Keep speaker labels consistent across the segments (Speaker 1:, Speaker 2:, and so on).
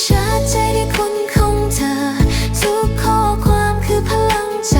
Speaker 1: ช้าใจที่คุณของเธอ ทุกข้อความคือพลังใจ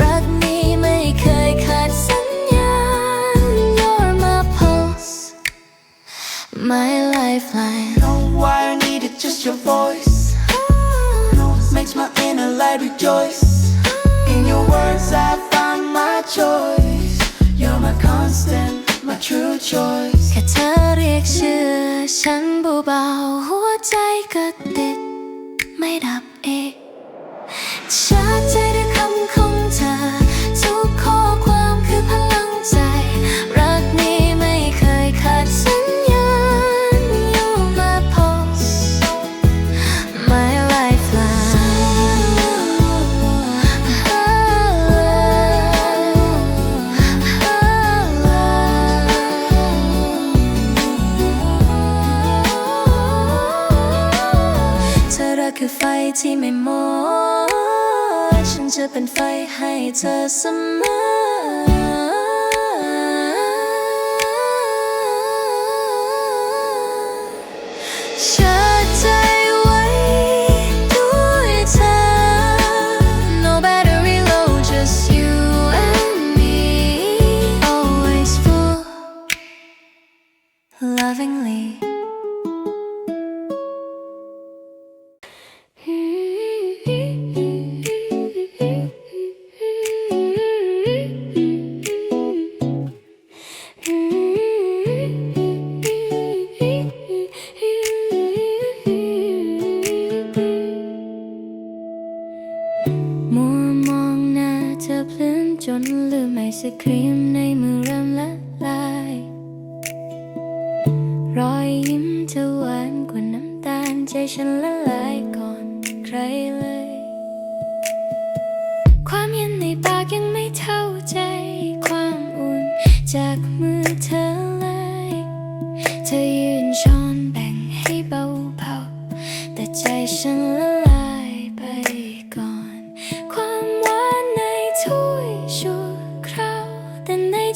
Speaker 1: รักนี้ไม่เคยขาดสัญญาณ You're my pulse my lifeline
Speaker 2: No why I need it just your voice makes my inner light rejoice In your words I find my choice You're my constant my true choice
Speaker 1: แค่เธอเรียกชื่อ ฉันบูเบาหัวใจก็ติด ไม่ดับเองชาใจด้วยคำค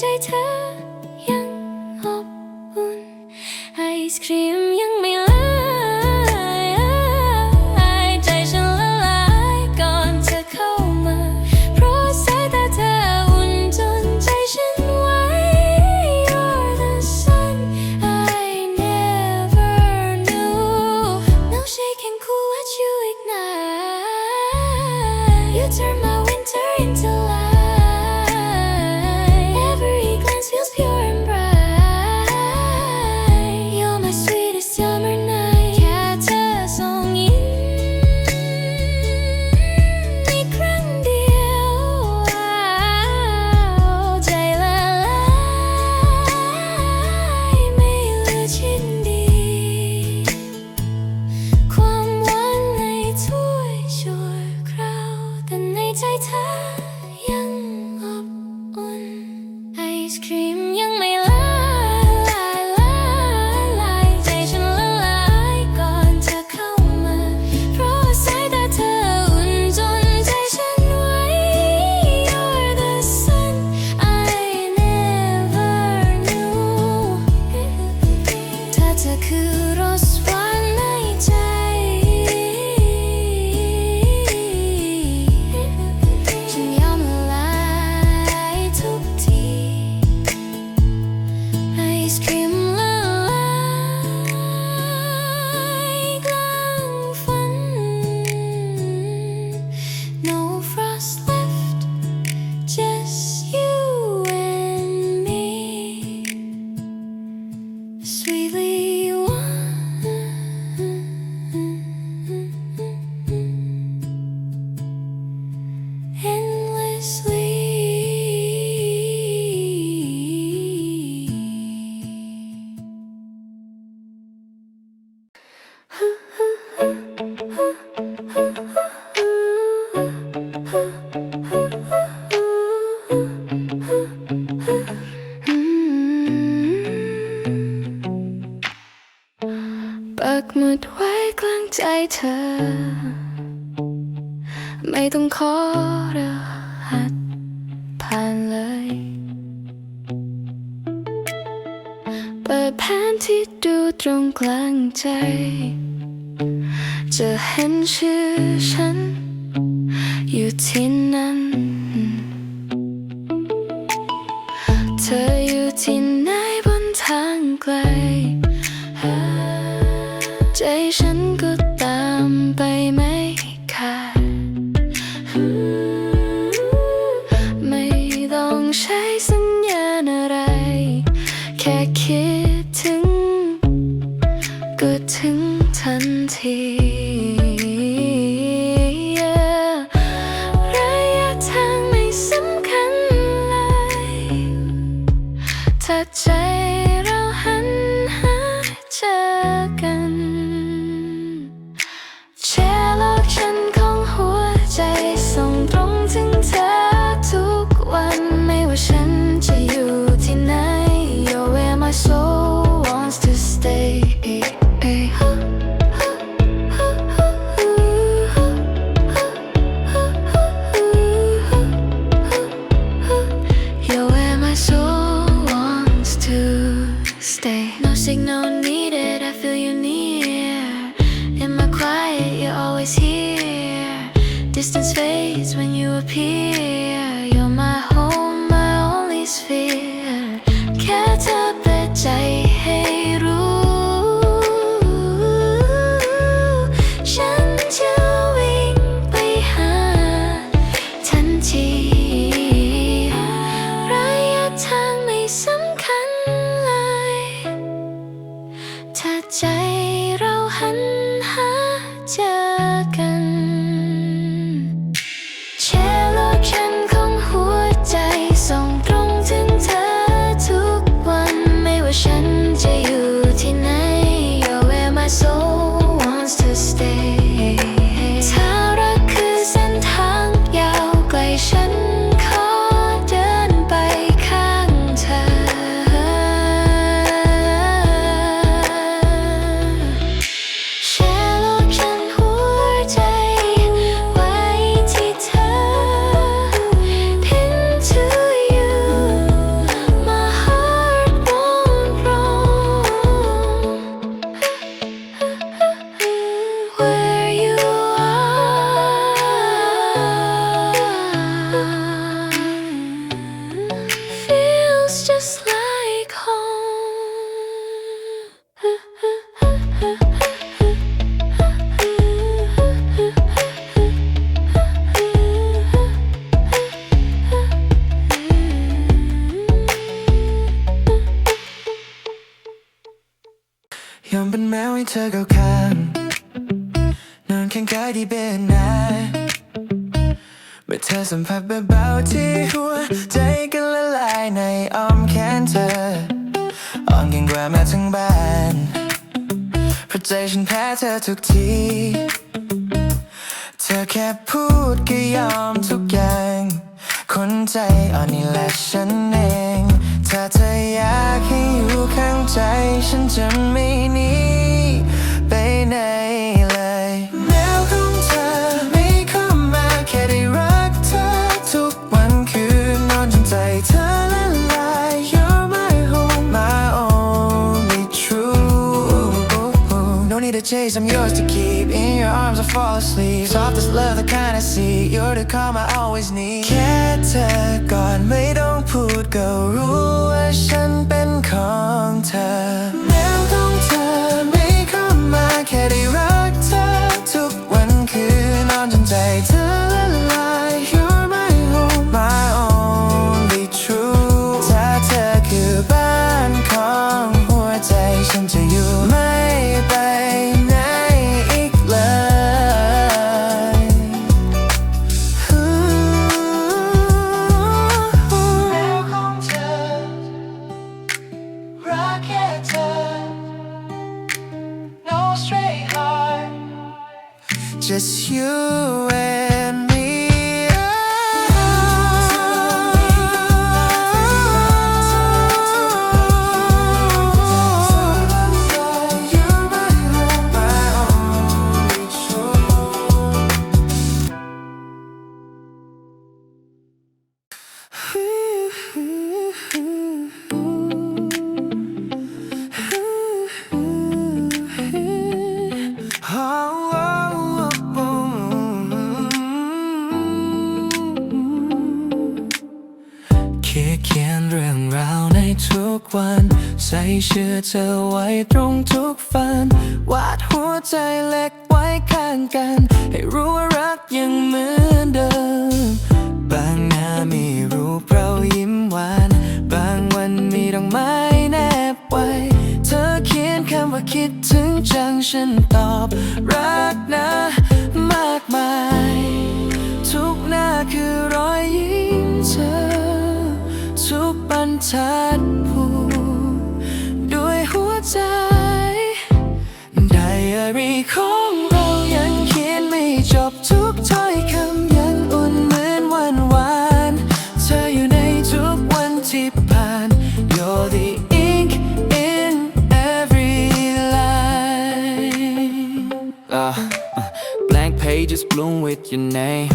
Speaker 1: ใจเธอยังอบอุ่นไอศครีม มุดไว้กลางใจเธอ ไม่ต้องขอรหัสผ่านเลย เปิดแผนที่ดูตรงกลางใจ จะเห็นชื่อฉัน อยู่ที่นั่น งทั Distance fades when you appear. You're my home, my only sphere. Can't เป็นแมวให้
Speaker 2: เธอเข้าข้างนอนข้างกายที่เป็นนายเมื่อเธอสัมผัสเบาๆที่หัว ใจก็ละลายในอ้อมแขนเธออ่อนเก่งกว่าแม่ทั้งบ้านเพราะใจฉันแพ้เธอทุกที เธอแค่พูดก็ยอมทุกอย่าง คนใจอ่อนนี่แหละฉันเอง ถ้าเธออยากให้อยู่ข้างใจ ฉันจะไม่หนีไปไหน chase, I'm yours to keep. In your arms, I fall asleep. Softest love, the kind I see. You're the calm I always need. แค่เธอก่อนไม่ต้องพูดก็รู้ว่าฉันเป็นของเธอแมวของเธอไม่เข้ามาแค่ได้รักเธอ ทุกวันคืนนอนจนใจเธอ Just you and เธอไว้ตรงทุกฝัน วาดหัวใจเล็กไว้ข้างกัน ให้รู้ว่ารักยังเหมือนเดิม บางหน้ามีรูปเรายิ้มหวาน บางวันมีดอกไม้แนบไว้ เธอเขียนคำว่าคิดถึงจังฉันตอบ รักนะมากมาย ทุกหน้าคือรอยยิ้มเธอ ทุกบรรทัดผูกด้ ใจ ไดอารี่ของเรายังเขียนไม่จบทุกถ้อยคำยังอุ่นเหมือนวันวาน เธออยู่ในทุกวันที่ผ่าน You're the ink in every line uh, Blank pages bloom with your name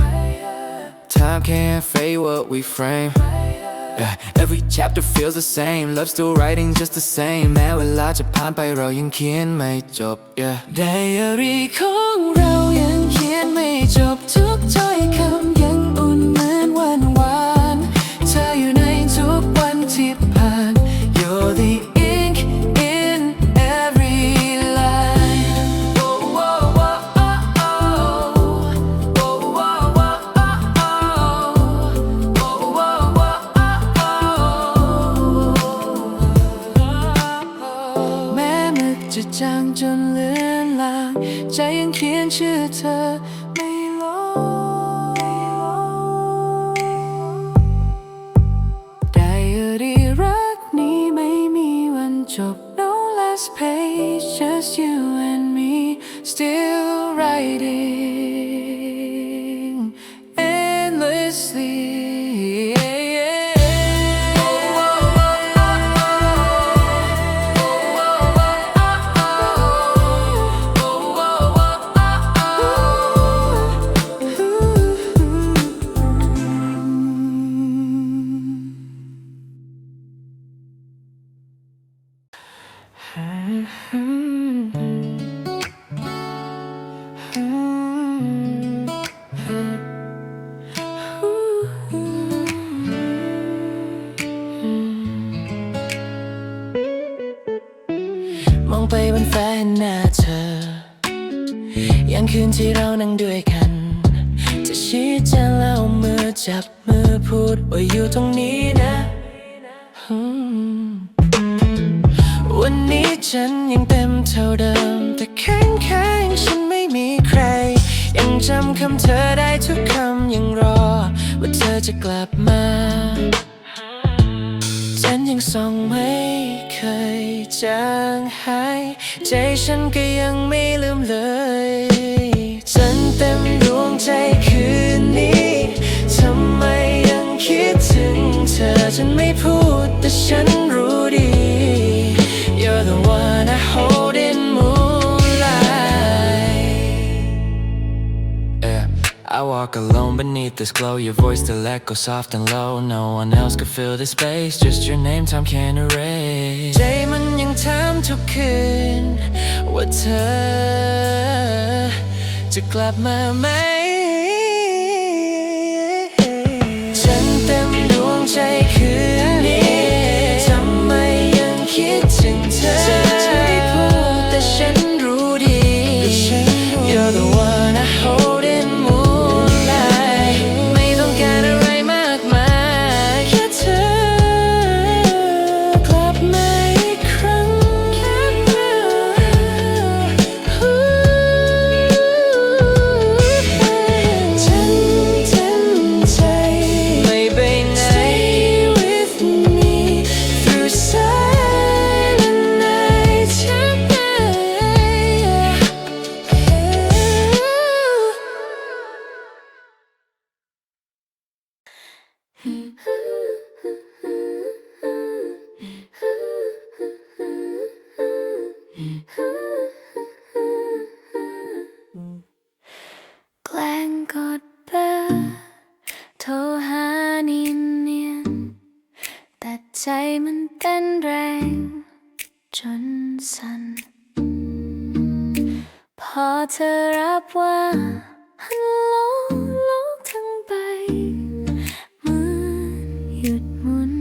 Speaker 2: Time can't fade what we frame Yeah, every chapter feels the same Love still writing just the same แม้เวลาจะผ่านไปเรายังเขียนไม่จบ yeah. Diary ของเรายังเขียนไม่จบทุกถ้อยคำ ยัง ไปบนฟ้าหนหน้าเธอ ยังคืนที่เรานั่งด้วยกัน จะชี้แจงแล้วเอามือจับมือพูดว่าอยู่ตรงนี้นะ วันนี้ฉันยังเต็มเท่าเดิม แต่แข็งแข็งฉันไม่มีใคร ยังจำคำเธอได้ทุกคำยังรอ ว่าเธอจะกลับมาฉันยังส่องไม่เคยจางหาย ใจฉันก็ยังไม่ลืมเลย ฉันเต็มดวงใจคืนนี้ ทำไมยังคิดถึงเธอฉันไม่พูดแต่ฉันรู้ดี You're the one I hold in moonlight Yeah. I walk alone beneath this glow Your voice still echoes soft and low No one else could fill this space Just your name time can't erase ถามทุกคืน ว่าเธอ จะกลับมาไหม ฉันเต็มดวงใจคืนนี้ ทำไมยังคิดถึงเธอ อเธอรับว่าฮัลโลโลกทั้งใบเหมือนหยุดหมุน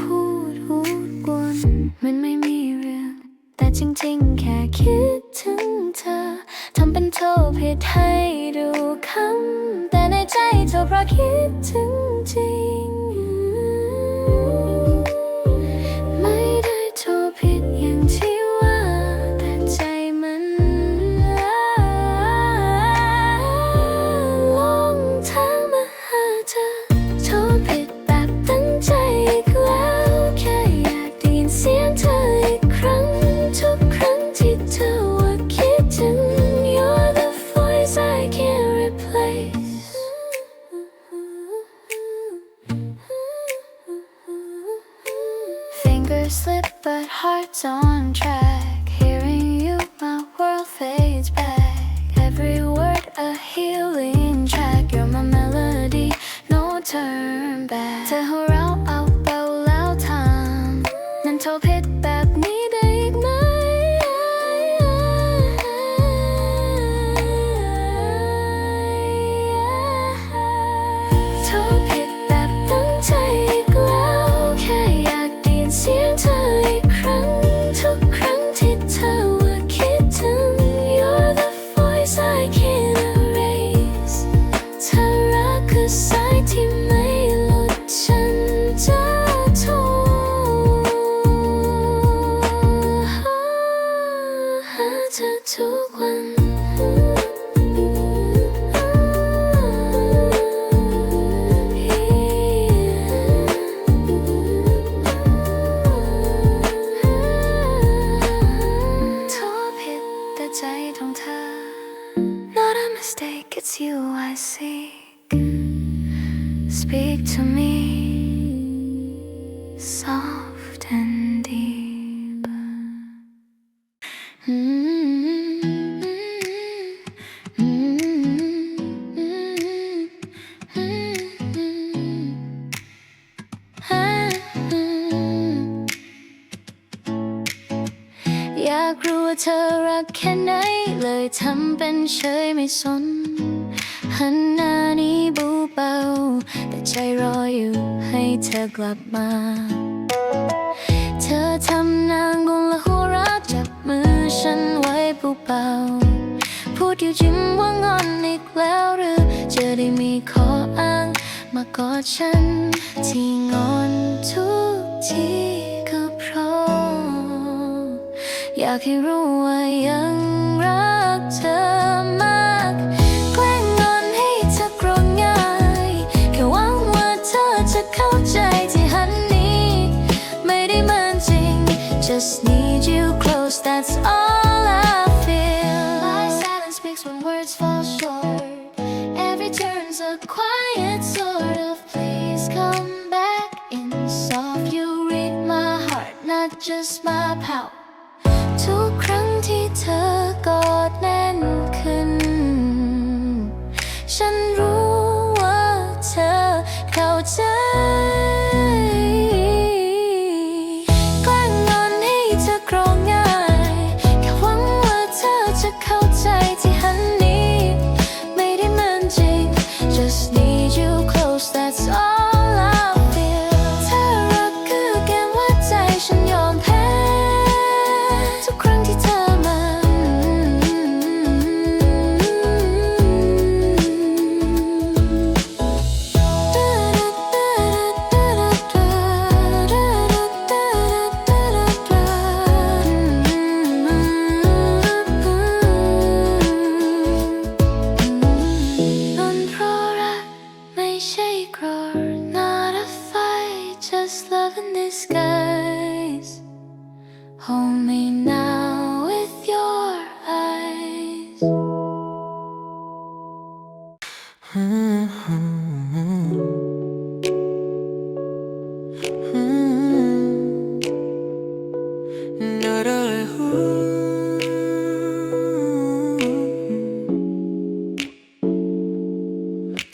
Speaker 1: พูดหูดกวนมันไม่มีเรื่อง แต่จริงๆ แค่คิดถึงเธอ ทำเป็นโทษเพจให้ดูคำแต่ในใจเธอเพราะคิดถึง what's ว่าเธอรักแค่ไหน เลยทำเป็นเฉยไม่สน หันหน้านี้บูเบา แต่ใจรออยู่ให้เธอกลับมา เธอทำนางงและหัวรักจับมือฉันไว้เบาพูดอยู่จริงว่างอนอีกแล้วหรือ จะได้มีขออ้าง มากอดฉันที่งอนทุกที ากให้รู้ว่ายังรักเธอมาก แกล้งงอนให้เธอโกรธง่าย แค่หวังว่าเธอจะเข้าใจที่หันนี้ ไม่ได้มันจริง just need you close that's all I feel my silence speaks when words fall short every turn's a quiet sort of please come back in soft you read my heart not just my pout ทุกครั้ง ที่เธอกอดแน่นขึ้น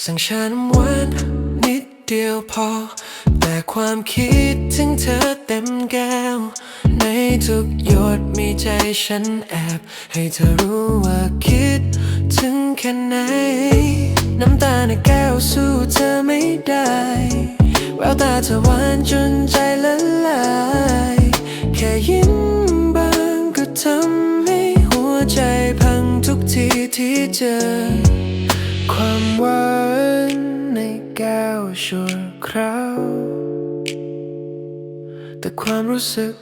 Speaker 3: สั่งฉันหวานนิดเดียวพอ แต่ความคิดถึงเธอเต็มแก้ว ในทุกหยดมีใจฉันแอบ ให้เธอรู้ว่าคิดถึงแค่ไหน น้ำตาในแก้วสู้เธอไม่ได้ แววตาเธอหวานจนใจละลาย แค่ยิ้มบางก็ทำให้หัวใจพังทุกทีที่เจอความหวา
Speaker 2: ความรู้สึก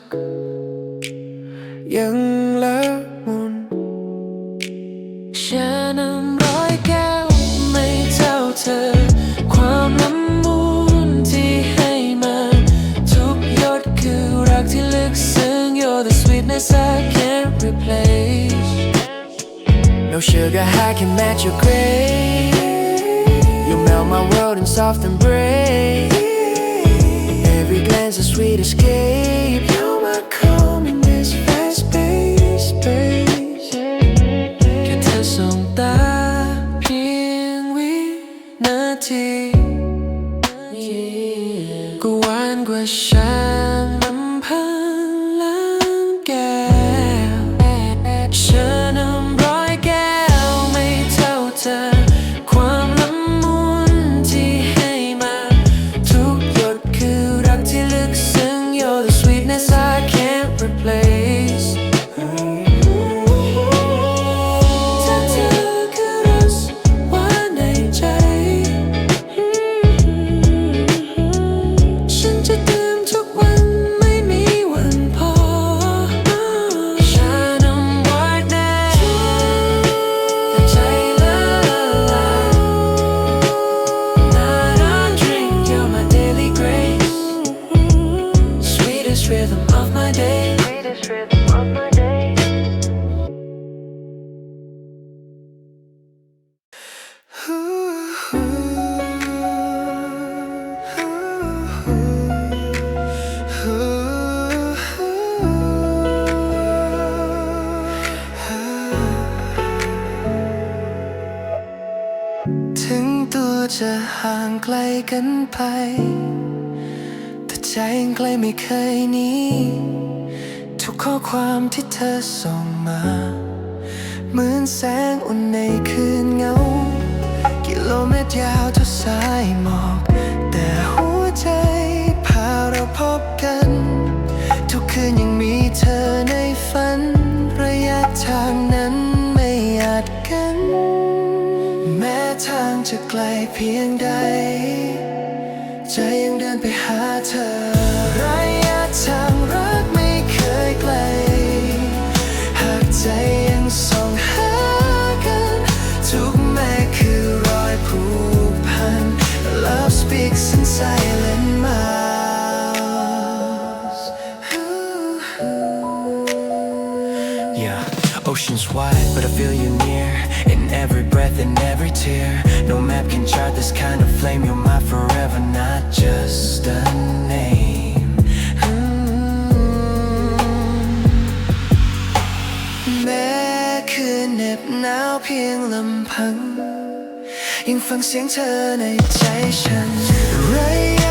Speaker 2: ยังละมุนฉันนั้นร้อยแก้วไม่เท่าเธอ ความละมุนที่ให้มาทุกหยดคือรักที่ลึกซึ้ง You're the sweetness I can't replace No sugar high can match your grace You melt my world in soft embrace Every a sweet escape ห่างไกลกันไป แต่ใจยังไกลไม่เคยหนีทุกข้อความที่เธอส่งมา เหมือนแสงอุ่นในคืนเงา กิโลเมตรยาวเท่าสายหมอก แต่หัวใจพาเราพบกัน ทุกคืนยังมีเธอในฝัน เพียงใด ใจยังเดินไปหาเธอระยะทางรักไม่เคยไกล หากใจยังส่องหากัน ทุกแม้คือรอยผูกพัน Love speaks in silent mouths Yeah, ocean's wide, but I feel you near. In every breath and every tear. No map can chart this kind of flame. You're my forever, not just a name. Mm. แม้คืนเหน็บหนาวเพียงลำพัง ยังฟังเสียงเธอในใจฉัน